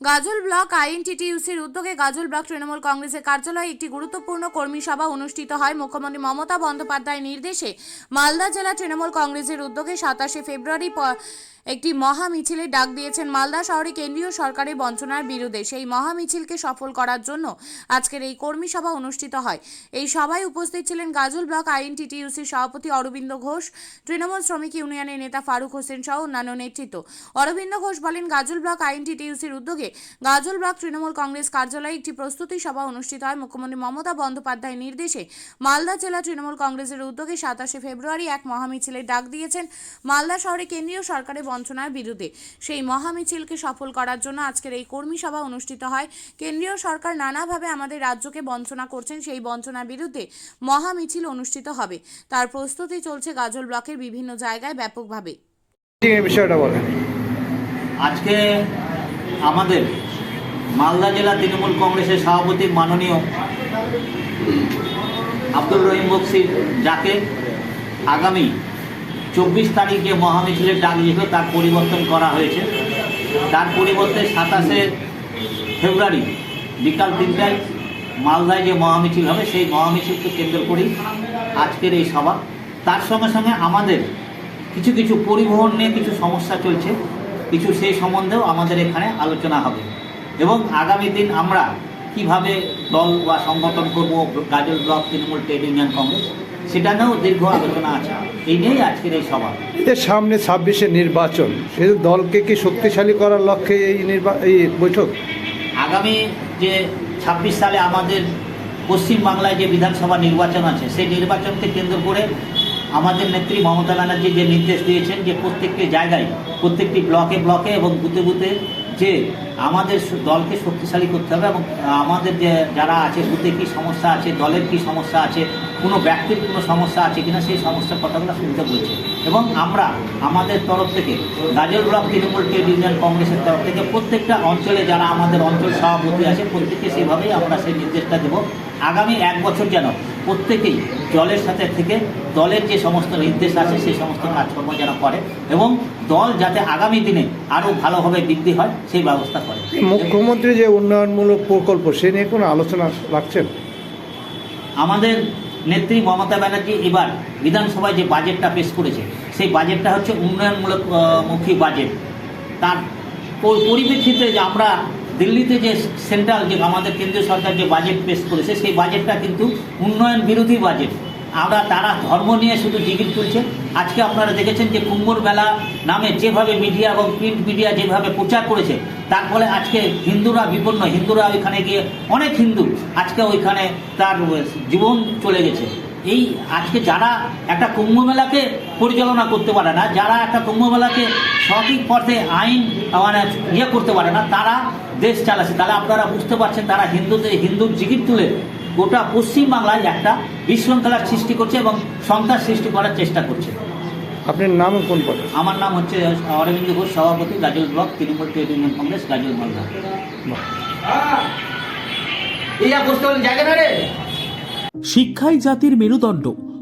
গাজল block আইএনটিটিউসির উদ্যোগে গাজল block Trinamool কংগ্রেসের কার্যালয়ে একটি গুরুত্বপূর্ণ কর্মী সভা অনুষ্ঠিত হয়। মুখ্যমন্ত্রী মমতা বন্দ্যোপাধ্যায়ের নির্দেশে মালদা জেলা তৃণমূল কংগ্রেসের উদ্যোগে সাতাশে ফেব্রুয়ারি একটি মহা মিছিলের ডাক দিয়েছেন মালদা শহরে কেন্দ্রীয় সরকারের বঞ্চনার বিরুদ্ধে। সেই মহা মিছিলকে সফল করার জন্য আজকের এই কর্মী সভা অনুষ্ঠিত হয়। এই সভায় উপস্থিত ছিলেন গাজল ব্লক আইএনটিটিইউসির সভাপতি অরবিন্দ ঘোষ, তৃণমূল শ্রমিক ইউনিয়নের নেতা ফারুক হোসেন সহ অন্যান্য নেতৃত্ব। অরবিন্দ ঘোষ বলেন, গাজল ব্লক আইএনটিটিইউসির উদ্যোগে গাজল ব্লক তৃণমূল কংগ্রেস কার্যালয়ে একটি প্রস্তুতি সভা অনুষ্ঠিত হয়। মুখ্যমন্ত্রী মমতা বন্দ্যোপাধ্যায়ের নির্দেশে মালদা জেলা তৃণমূল কংগ্রেসের উদ্যোগে সাতাশে ফেব্রুয়ারি এক মহামিছিলের ডাক দিয়েছেন মালদা শহরে কেন্দ্রীয় সরকারের বঞ্চনার বিরুদ্ধে। সেই মহামিছিলকে সফল করার জন্য আজকের এই কর্মী সভা অনুষ্ঠিত হয়। কেন্দ্রীয় সরকার নানাভাবে আমাদের রাজ্যকে বঞ্চনা করছেন সেই বঞ্চনার বিরুদ্ধে মহামিছিল অনুষ্ঠিত হবে। তার প্রস্তুতি চলছে গাজল ব্লকের বিভিন্ন জায়গায় ব্যাপকভাবে। বিষয়টা বলেন আজকে আমাদের মালদা জেলা তৃণমূল কংগ্রেসের সভাপতি মাননীয় আব্দুল রহিম বক্সির যাকে আগামী চব্বিশ তারিখ যে মহামিছিলের ডাক দিয়েছিল তার পরিবর্তন করা হয়েছে। তার পরিবর্তে সাতাশে ফেব্রুয়ারি বিকাল তিনটায় মালদায় যে মহামিছিল হবে, সেই মহামিছিলকে কেন্দ্র করেই আজকের এই সভা। তার সঙ্গে সঙ্গে আমাদের কিছু কিছু পরিবহন নিয়ে কিছু সমস্যা চলছে। কিছু সেই সম্বন্ধেও আমাদের এখানে আলোচনা হবে। এবং আগামী দিন আমরা কীভাবে দল বা সংগঠন করব, Gazole block, Trinamool, trade union, Congress সেটা নিয়েও দীর্ঘ আলোচনা আছে। এই নিয়েই আজকের এই সভা। এর সামনে ছাব্বিশে নির্বাচন সেই দলকে কি শক্তিশালী করার লক্ষ্যে এই নির্বা এই বৈঠক? আগামী যে ছাব্বিশ সালে আমাদের পশ্চিমবাংলায় যে বিধানসভা নির্বাচন আছে সেই নির্বাচনকে কেন্দ্র করে আমাদের নেত্রী মমতা ব্যানার্জি যে নির্দেশ দিয়েছেন যে প্রত্যেকটি জায়গায় প্রত্যেকটি ব্লকে ব্লকে এবং বুথে বুথে যে আমাদের দলকে শক্তিশালী করতে হবে এবং আমাদের যে যারা আছে বুথে কী সমস্যা আছে, দলের কী সমস্যা আছে, কোনো ব্যক্তির কোনো সমস্যা আছে কিনা সেই সমস্যার কথাগুলো শুনতে বলছে। এবং আমরা আমাদের তরফ থেকে গাজল ব্লক তৃণমূল ট্রেড ইউনিয়ন কংগ্রেসের তরফ থেকে প্রত্যেকটা অঞ্চলে যারা আমাদের অঞ্চল সভাপতি আছে প্রত্যেককে সেইভাবেই আমরা সেই নির্দেশটা দেবো। আগামী এক বছর যেন প্রত্যেকেই দলের সাথে থেকে দলের যে সমস্ত নির্দেশ আছে সেই সমস্ত কাজকর্ম যেন করে এবং দল যাতে আগামী দিনে আরও ভালোভাবে বৃদ্ধি হয় সেই ব্যবস্থা করে। মুখ্যমন্ত্রী যে উন্নয়নমূলক প্রকল্প সে নিয়ে কোনো আলোচনা রাখছেন আমাদের নেত্রী মমতা ব্যানার্জি এবার বিধানসভায় যে বাজেটটা পেশ করেছে, সেই বাজেটটা হচ্ছে উন্নয়নমূলক মুখী বাজেট। তার পর- পরিপ্রেক্ষিতে যে আমরা দিল্লিতে যে সেন্ট্রাল যে আমাদের কেন্দ্রীয় সরকার যে বাজেট পেশ করেছে, সেই বাজেটটা কিন্তু উন্নয়ন বিরোধী বাজেট। আমরা তারা ধর্ম নিয়ে শুধু জিগির তুলছে। আজকে আপনারা দেখেছেন যে কুম্ভর মেলা নামে যেভাবে মিডিয়া এবং প্রিন্ট মিডিয়া যেভাবে প্রচার করেছে, তার ফলে আজকে হিন্দুরা বিপন্ন। হিন্দুরা ওইখানে গিয়ে অনেক হিন্দু আজকে ওইখানে তার জীবন চলে গেছে। এই আজকে যারা একটা কুম্ভ মেলাকে পরিচালনা করতে পারে না, যারা একটা কুম্ভ মেলাকে সঠিক পথে আইন মানে ইয়ে করতে পারে না, তারা দেশ চালাচ্ছে। তাহলে আপনারা বুঝতে পারছেন তারা হিন্দুদের, হিন্দুর জিগির তুলে গোটা পশ্চিমবাংলায় একটা বিশৃঙ্খলার সৃষ্টি করছে এবং সন্ত্রাস সৃষ্টি করার চেষ্টা করছে। আপনার নাম কোন পদে? আমার নাম হচ্ছে অরবিন্দ ঘোষ সভাপতি Gazole block Trinamool trade union Congress Gazole Malda. এই বুঝতে জায়গা না রে? শিক্ষাই জাতির মেরুদণ্ড।